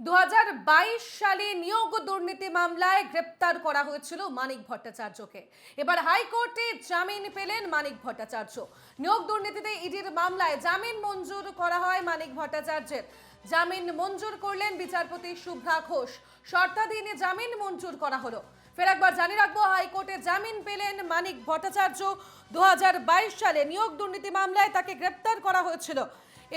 দু হাজার বাইশ সালে নিয়োগ দুর্নীতি মামলায় গ্রেপ্তার করা হয়েছিল মানিক ভট্টাচার্যকে। এবার হাইকোর্টে জামিন পেলেন মানিক ভট্টাচার্য। নিয়োগ দুর্নীতিতে ইডির মামলায় জামিন মঞ্জুর করা হয় মানিক ভট্টাচার্যের। জামিন মঞ্জুর করলেন বিচারপতি শুভ্রা ঘোষ। শর্তাধীনে জামিন মঞ্জুর করা হলো। ফের একবার জানিয়ে রাখব, হাইকোর্টে জামিন পেলেন মানিক ভট্টাচার্য। দু হাজার বাইশ সালে নিয়োগ দুর্নীতি মামলায় তাকে গ্রেপ্তার করা হয়েছিল।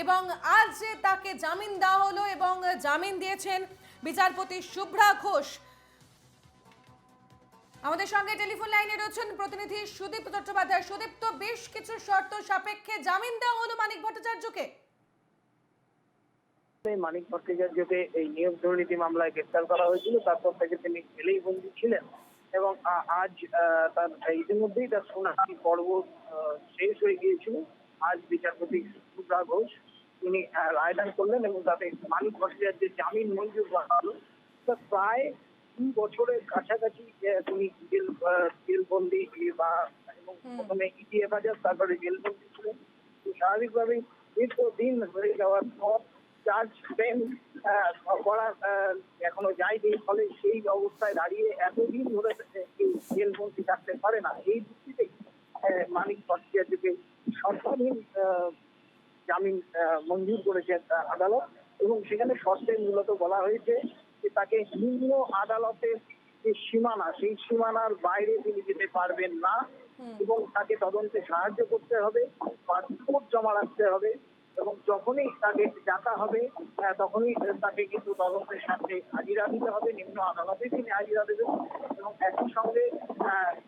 এবং আজ যে তাকে জামিন দেওয়া হলো এবং জামিন দিয়েছেন বিচারপতি শুভ্রা ঘোষ। আমাদের সঙ্গে টেলিফোন লাইনে রয়েছেন প্রতিনিধি সুদীপ চট্টোপাধ্যায়। সুদীপ তো বেশ কিছু শর্ত সাপেক্ষে জামিন দেওয়া হলো মানিক ভট্টাচার্যকে। মানিক ভট্টাচার্যকে এই নিয়োগ দুর্নীতি মামলায় গ্রেফতার করা হয়েছিল, তারপর থেকে তিনি জেলেই বন্দী ছিলেন এবং আজ তার, ইতিমধ্যেই তার শুনানি পর্ব শেষ হয়ে গিয়েছিল। আজ বিচারপতি সুব্রা ঘোষ তিনি রায়দান করলেন এবং তাতে মানিক ভট্টাচার্যের জামিন মঞ্জুর করা হলো তা প্রায় দুই বছরের কাছাকাছি তিনি জেল জেলবন্দি বা এবং প্রথমে ইডি হেফাজত তারপরে জেলবন্দি ছিলেন। স্বাভাবিকভাবেই দীর্ঘদিন হয়ে যাওয়ার পর চার্জ ফ্রেম করা এখনও যায়নি ফলে সেই অবস্থায় দাঁড়িয়ে এতদিন ধরে কেউ জেলবন্দি থাকতে পারে না। এই আহ, মানিক ভট্টাচার্যকে আহ, জামিন মঞ্জুর করেছে আদালত। এবং সেখানে শর্তে মূলত বলা হয়েছে যে তাকে নিম্ন আদালতের যে সীমানা সেই সীমানার বাইরে তিনি যেতে পারবেন না। এবং তাকে তদন্তে সাহায্য করতে হবে বা রিপোর্ট জমা রাখতে হবে এবং যখনই তাকে ডাকা হবে তখনই তাকে কিন্তু তদন্তের সাথে হাজিরা দিতে হবে। নিম্ন আদালতে তিনি হাজিরা দেবেন এবং একই সঙ্গে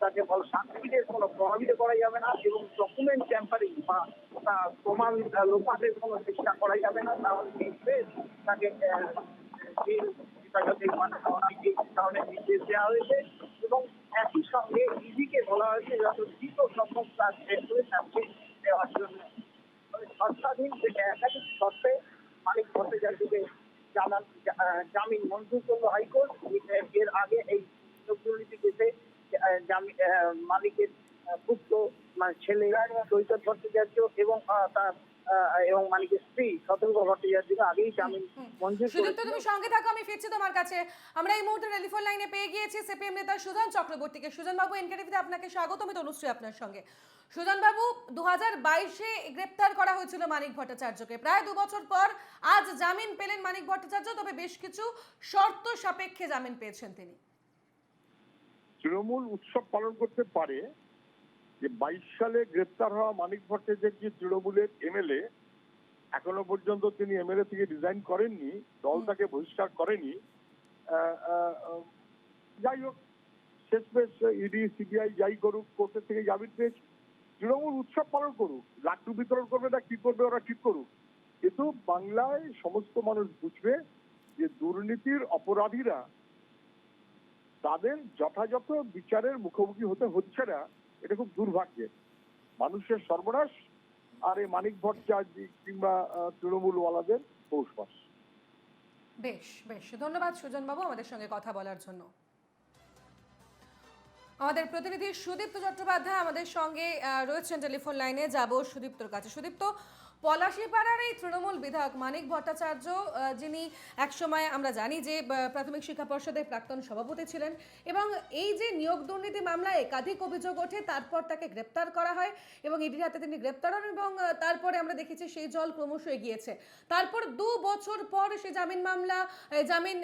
তাকে বল সাক্ষীদের কোনো প্রভাবিত করা যাবে না এবং ডকুমেন্ট বা প্রমাণ কোনো চেষ্টা করা যাবে না, তাহলে ক্ষেত্রে তাকে নির্দেশ দেওয়া হয়েছে এবং একই সঙ্গে বলা হয়েছে যত সম্ভব তার শেষ একাধিক মালিক জানান জামিন মঞ্জুর করল হাইকোর্ট। এর আগে এই দুর্নীতি মালিকের পুত্র মানে ছেলে চৈতন্য ভট্টাচার্য এবং তার এবং মালিকের স্ত্রী সতর্ক ভট্টাচার্যকে আগেই জামিন মঞ্জুর সুদীপ তুমি সঙ্গে থাকো আমি ফিরছি তোমার কাছে। আমরা এই মুহূর্তে টেলিফোন লাইনে পেয়ে গিয়েছি সিপিএম নেতা সুজন চক্রবর্তীকে। সুজন বাবু এনকেটিভিতে আপনাকে স্বাগত আমি তনুশ্রী আপনার সঙ্গে। সুজন বাবু দু হাজার বাইশে গ্রেপ্তার করা হয়েছিল মানিক ভট্টাচার্যকে। প্রায় দু বছর পর আজ জামিন পেলেন মানিক ভট্টাচার্য তবে বেশ কিছু শর্ত সাপেক্ষে জামিন পেয়েছেন তিনি। তৃণমূল উৎসব পালন করতে পারে যে বাইশ সালে গ্রেপ্তার হওয়া মানিক ভট্টাচার্য তৃণমূলের এমএলএ এখনও পর্যন্ত তিনি এমএলএ থেকে রিজাইন করেননি দল তাকে বহিষ্কার করেনি। যাই হোক শেষমেশ ইডি সিবিআই যাই করুক কোর্টের থেকে জামিন পেয়েছে তৃণমূল উৎসব পালন করুক লাড্ডু বিতরণ করবে না কি করবে ওরা ঠিক করুক। কিন্তু বাংলায় সমস্ত মানুষ বুঝবে যে দুর্নীতির অপরাধীরা তাদের যথাযথ বিচারের মুখোমুখি হতে হচ্ছে না। এটা খুব দুর্ভাগ্যের। মানুষের সর্বনাশ আর এই মানিক ভট্টাচার্য কিংবা তৃণমূলওয়ালাদের পৌষবাস বেশ বেশ। ধন্যবাদ সুজন বাবু আমাদের সঙ্গে কথা বলার জন্য। আমাদের প্রতিনিধি সুদীপ্ত চট্টোপাধ্যায় আমাদের সঙ্গে রয়েছেন টেলিফোন লাইনে। যাব সুদীপ্তর কাছে। সুদীপ্ত পলাশীপাড়ার এই তৃণমূল বিধায়ক মানিক ভট্টাচার্য যিনি একসময় আমরা জানি যে প্রাথমিক শিক্ষা পর্ষদের প্রাক্তন সভাপতি ছিলেন এবং এই যে নিয়োগ দুর্নীতি মামলায় একাধিক অভিযোগ ওঠে, তারপর তাকে গ্রেপ্তার করা হয় এবং ইডির হাতে তিনি গ্রেপ্তার হন এবং তারপরে আমরা দেখেছি সেই জল ক্রমশ এগিয়েছে। তারপর দু বছর পর সে জামিন মামলা জামিন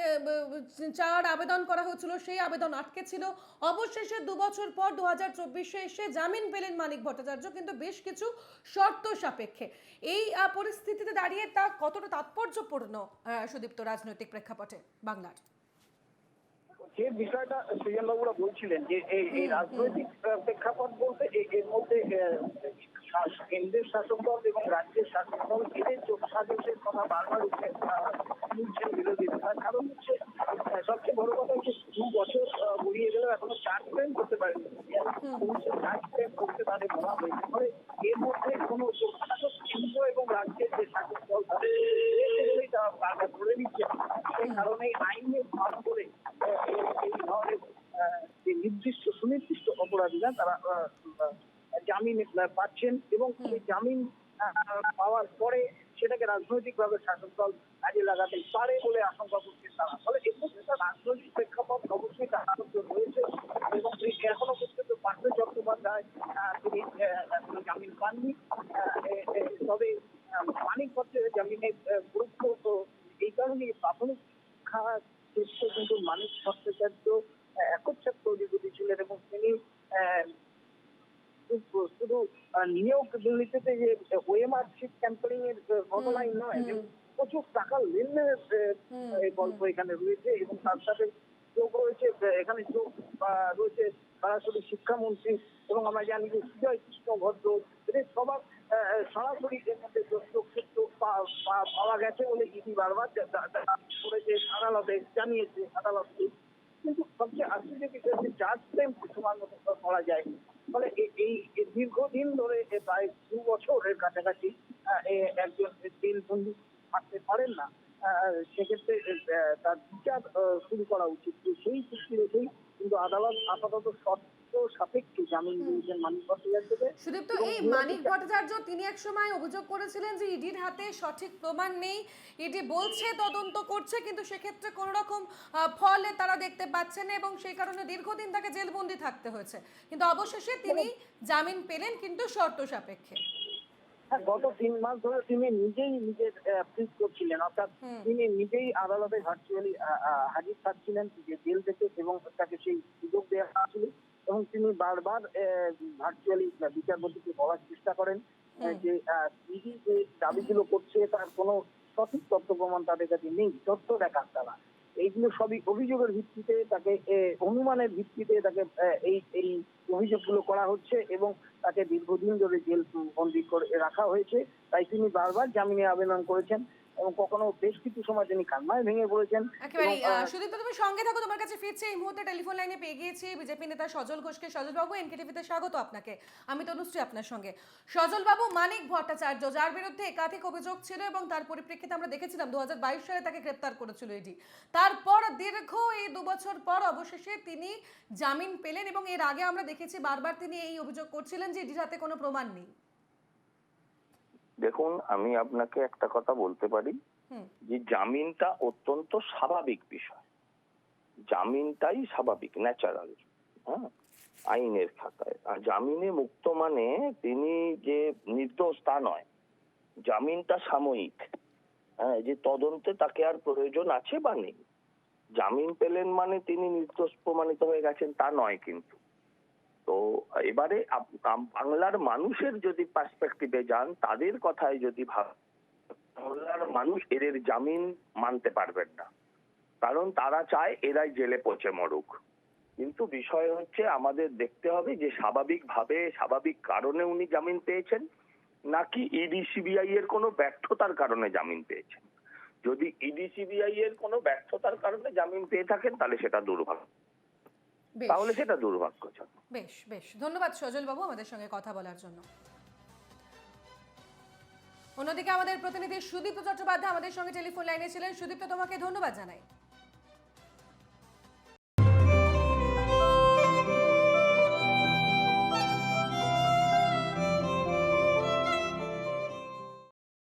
চাওয়ার আবেদন করা হয়েছিল সেই আবেদন আটকে ছিল। অবশেষে দু বছর পর দু হাজার চব্বিশে এসে জামিন পেলেন মানিক ভট্টাচার্য, কিন্তু বেশ কিছু শর্ত সাপেক্ষে। এই পরিস্থিতিতে দাঁড়িয়ে তা কতটা তাৎপর্যপূর্ণ সুদীপ্ত রাজনৈতিক প্রেক্ষাপটে বাংলার? যে বিষয়টা সৃজন বাবুরা বলছিলেন যে এই রাজনৈতিক প্রেক্ষাপট বলতে এর মধ্যে কেন্দ্রের শাসক দল এবং রাজ্যের শাসক দল এদের চোখ সাজসের কথা বারবার উঠে তুলছেন বিরোধীরা তার কারণ হচ্ছে সবচেয়ে বড় কথা হচ্ছে দু বছর গড়িয়ে গেলেও এখনও চার্জ ফ্রেম করতে পারেনি। চার্জ ফ্রেম করতে তাদের বলা হয়েছে জামিন পাচ্ছেন এবং সেই জামিন পাওয়ার পরে সেটাকে রাজনৈতিকভাবে শাসক দল কাজে লাগাতে পারে বলে আশঙ্কা করছে তারা। ফলে এ তার রাজনৈতিক প্রেক্ষাপট অবশ্যই তারাপত্র রয়েছে এবং এখনও পর্যন্ত পার্থ চট্টোপাধ্যায় তিনি জামিন পাননি। তবে মানিক পত্রের জামিনের গুরুত্ব এই কারণে প্রাথমিক শিক্ষা কিন্তু মানিক ভট্টাচার্য দুর্নীতিতে যে ওএমআর শিট ক্যাম্পেইন এর ঘটনাই নয় প্রচুর টাকার লেনদেনের গল্প এখানে রয়েছে এবং তার সাথে যোগ রয়েছে এখানে যোগ রয়েছে সরাসরি শিক্ষামন্ত্রী এবং আমরা জানি যে সুজয় কৃষ্ণ ভদ্র এদের সবার সরাসরি এর মধ্যে যোগসূত্র পাওয়া গেছে বলে ইডি বারবার করেছে আদালতে জানিয়েছে আদালতকে। কিন্তু সবচেয়ে আশ্চর্য বিষয় হচ্ছে চার্জ টাইম সময় মতো করা যায়। ফলে এই দীর্ঘদিন ধরে প্রায় দু বছরের কাছাকাছি একজন জেল বন্ধু থাকতে পারেন না সেক্ষেত্রে তার বিচার শুরু করা উচিত। সেই চুক্তি রেখেই কিন্তু আদালত আপাতত সাপেক্ষে জামিন দিয়েছেন মানিক ভট্টাচার্যকে সুদীপ্ত এবং এই মানিক ভট্টাচার্য তিনি এক সময় অভিযোগ করেছিলেন যে ইডির হাতে সঠিক প্রমাণ নেই ইডি বলছে তদন্ত করছে কিন্তু সেক্ষেত্রে কোনো রকম ফল তারা দেখতে পাচ্ছে না এবং সেই কারণে দীর্ঘদিন তাকে জেলবন্দি থাকতে হয়েছে। কিন্তু অবশেষে তিনি জামিন পেলেন কিন্তু শর্ত সাপেক্ষে। হ্যাঁ, গত তিন মাস ধরে তিনি নিজেই নিজের করছিলেন অর্থাৎ তিনি নিজেই আদালতে ভার্চুয়ালি হাজির থাকছিলেন যে জেল থেকে এবং তাকে সেই সুযোগ দেওয়া হয়েছিল। এবং তিনি বারবার ভার্চুয়ালি বিচারপতিকে বলার চেষ্টা করেন যে ইডি যে দাবিগুলো করছে তার কোনো সঠিক তথ্য প্রমাণ তাদের কাছে নেই তথ্য দেখার তারা এইগুলো সবই অভিযোগের ভিত্তিতে তাকে অনুমানের ভিত্তিতে তাকে এই এই অভিযোগগুলো করা হচ্ছে এবং তাকে দীর্ঘদিন ধরে জেল বন্দি করে রাখা হয়েছে। তাই তিনি বারবার জামিনে আবেদন করেছেন। এবং কখনো বেশ কিছু সময় তিনি কান্নায় ভেঙে পড়েছেন একেবারে এবং, সুদীপ্ত তুমি সঙ্গে থাকো তোমার কাছে ফিরছে। এই মুহূর্তে টেলিফোন লাইনে পেয়ে গিয়েছি বিজেপি নেতা সজল ঘোষকে। সজল বাবু এনকেটিভিতে স্বাগত আপনাকে। আমি তনুশ্রী আপনার সঙ্গে। সজল বাবু মানিক ভট্টাচার্য যার বিরুদ্ধে একাধিক অভিযোগ ছিল এবং তার পরিপ্রেক্ষিতে আমরা দেখেছিলাম দু হাজার বাইশ সালে তাকে গ্রেপ্তার করেছিল ইডি। তারপর দীর্ঘ এই দু বছর পর অবশেষে তিনি জামিন পেলেন এবং এর আগে আমরা দেখেছি বারবার তিনি এই অভিযোগ করছিলেন যে ইডির হাতে কোনো প্রমাণ নেই। দেখুন আমি আপনাকে একটা কথা বলতে পারি। যে জামিনটা অত্যন্ত স্বাভাবিক বিষয়। জামিনটাই স্বাভাবিক ন্যাচারাল হ্যাঁ আইনের খাতায়। আর জামিনে মুক্ত মানে তিনি যে নির্দোষ তা নয়। জামিনটা সাময়িক। হ্যাঁ যে তদন্তে তাকে আর প্রয়োজন আছে বা নেই? জামিন পেলেন মানে তিনি নির্দোষ প্রমাণিত হয়ে গেছেন তা নয় কিন্তু। তো এবারে বাংলার মানুষের যদি পার্সপেক্টিভে যান, তাদের কথায় যদি ভাব, বাংলার মানুষ এদের জামিন মানতে পারবেন না। কারণ তারা চায় এরাই জেলে পচে মরুক। কিন্তু বিষয় হচ্ছে আমাদের দেখতে হবে যে স্বাভাবিকভাবে, স্বাভাবিক কারণে উনি জামিন পেয়েছেন, নাকি ইডি সিবিআই এর কোনো ব্যর্থতার কারণে জামিন পেয়েছেন? যদি ইডি সিবিআই এর কোনো ব্যর্থতার কারণে জামিন পেয়ে থাকেন, তাহলে সেটা দুর্ভাগ্য। তাহলে সেটা দুর্ভাগ্যজনক। বেশ বেশ। ধন্যবাদ সজল বাবু আমাদের সঙ্গে কথা বলার জন্য। অন্যদিকে আমাদের প্রতিনিধি সুদীপ্ত চট্টোপাধ্যায় আমাদের সঙ্গে টেলিফোন লাইনে ছিলেন। সুদীপ্ত তোমাকে ধন্যবাদ জানাই।